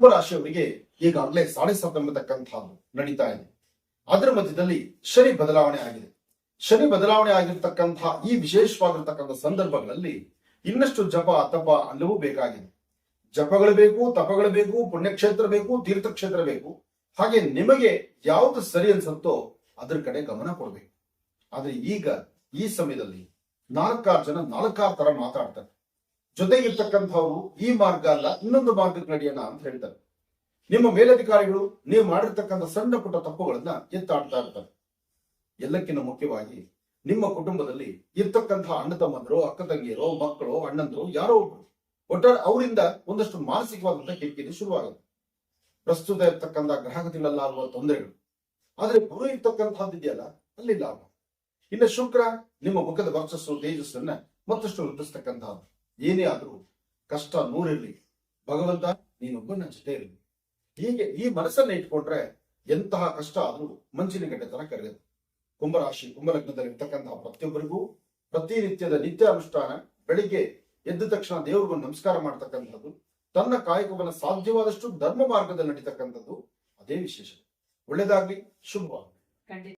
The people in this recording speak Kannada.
ಕುಂಭರಾಶಿಯವರಿಗೆ ಈಗಾಗಲೇ ಸಾಡೆ ಎಂಬತಕ್ಕಂಥದ್ದು ನಡೀತಾ ಇದೆ. ಅದರ ಮಧ್ಯದಲ್ಲಿ ಶನಿ ಬದಲಾವಣೆ ಆಗಿದೆ. ಶನಿ ಬದಲಾವಣೆ ಆಗಿರ್ತಕ್ಕಂತಹ ಈ ವಿಶೇಷವಾಗಿರ್ತಕ್ಕಂಥ ಸಂದರ್ಭಗಳಲ್ಲಿ ಇನ್ನಷ್ಟು ಜಪ, ತಪ ಅಲ್ಲವೂ ಬೇಕಾಗಿದೆ. ಜಪಗಳು ಬೇಕು, ತಪಗಳು ಬೇಕು, ಪುಣ್ಯಕ್ಷೇತ್ರ ಬೇಕು, ತೀರ್ಥಕ್ಷೇತ್ರ ಬೇಕು. ಹಾಗೆ ನಿಮಗೆ ಯಾವುದು ಸರಿ ಅನ್ಸುತ್ತೋ ಅದ್ರ ಕಡೆ ಗಮನ ಕೊಡಬೇಕು. ಆದ್ರೆ ಈಗ ಈ ಸಮಯದಲ್ಲಿ ನಾಲ್ಕಾರು ಜನ ನಾಲ್ಕಾರು ತರ ಮಾತಾಡ್ತಾರೆ. ಜೊತೆಗಿರ್ತಕ್ಕಂಥವ್ರು ಈ ಮಾರ್ಗ ಅಲ್ಲ, ಇನ್ನೊಂದು ಮಾರ್ಗಕ್ಕೆ ನಡೆಯೋಣ ಅಂತ ಹೇಳ್ತಾರೆ. ನಿಮ್ಮ ಮೇಲಧಿಕಾರಿಗಳು ನೀವು ಮಾಡಿರ್ತಕ್ಕಂಥ ಸಣ್ಣ ಪುಟ್ಟ ತಪ್ಪುಗಳನ್ನ ಎತ್ತಾಡ್ತಾ ಇರ್ತಾರೆ. ಎಲ್ಲಕ್ಕಿಂತ ಮುಖ್ಯವಾಗಿ ನಿಮ್ಮ ಕುಟುಂಬದಲ್ಲಿ ಇರ್ತಕ್ಕಂತಹ ಅಣ್ಣ ತಮ್ಮಂದರು, ಅಕ್ಕ ತಂಗಿಯರು, ಮಕ್ಕಳು, ಅಣ್ಣಂದರು, ಯಾರೋ ಒಬ್ರು. ಒಟ್ಟಾರೆ ಅವರಿಂದ ಒಂದಷ್ಟು ಮಾನಸಿಕವಾದಂತಹ ಕಿರಿಕಿರಿ ಶುರುವಾಗುತ್ತೆ. ಪ್ರಸ್ತುತ ಇರ್ತಕ್ಕಂಥ ಗ್ರಹಗತಿಗಳಲ್ಲ ಆಗುವ ತೊಂದರೆಗಳು. ಆದ್ರೆ ಗುರು ಇರ್ತಕ್ಕಂಥದ್ದು ಇದೆಯಲ್ಲ, ಅಲ್ಲಿ ಲಾಭ. ಇನ್ನು ಶುಕ್ರ ನಿಮ್ಮ ಮುಖದ ವರ್ಚಸ್ಸು, ತೇಜಸ್ಸನ್ನ ಮತ್ತಷ್ಟು ವೃದ್ಧಿಸ್ತಕ್ಕಂಥದ್ದು. ಏನೇ ಆದರೂ ಕಷ್ಟ ನೂರಿರ್ಲಿ ಭಗವಂತ ನೀನೊಬ್ಬನ ಜೊತೆ ಇರಲಿ ಹೀಗೆ ಈ ಮನಸ್ಸನ್ನ ಇಟ್ಕೊಂಡ್ರೆ ಎಂತಹ ಕಷ್ಟ ಆದರೂ ಮಂಚಿನ ಗಡ್ಡೆ ತರ ಕರೆಯೋದು ಕುಂಭರಾಶಿ, ಕುಂಭಲಗ್ನದಲ್ಲಿ ಇರ್ತಕ್ಕಂತಹ ಪ್ರತಿಯೊಬ್ಬರಿಗೂ ಪ್ರತಿನಿತ್ಯದ ನಿತ್ಯ ಅನುಷ್ಠಾನ ಬೆಳಿಗ್ಗೆ ಎದ್ದ ತಕ್ಷಣ ದೇವರಿಗೂ ನಮಸ್ಕಾರ ಮಾಡ್ತಕ್ಕಂಥದ್ದು, ತನ್ನ ಕಾಯಕವನ್ನು ಸಾಧ್ಯವಾದಷ್ಟು ಧರ್ಮ ಮಾರ್ಗದಲ್ಲಿ ನಡೀತಕ್ಕಂಥದ್ದು ಅದೇ ವಿಶೇಷ ಒಳ್ಳೇದಾಗ್ಲಿ, ಶುಭವಾಗಲಿ.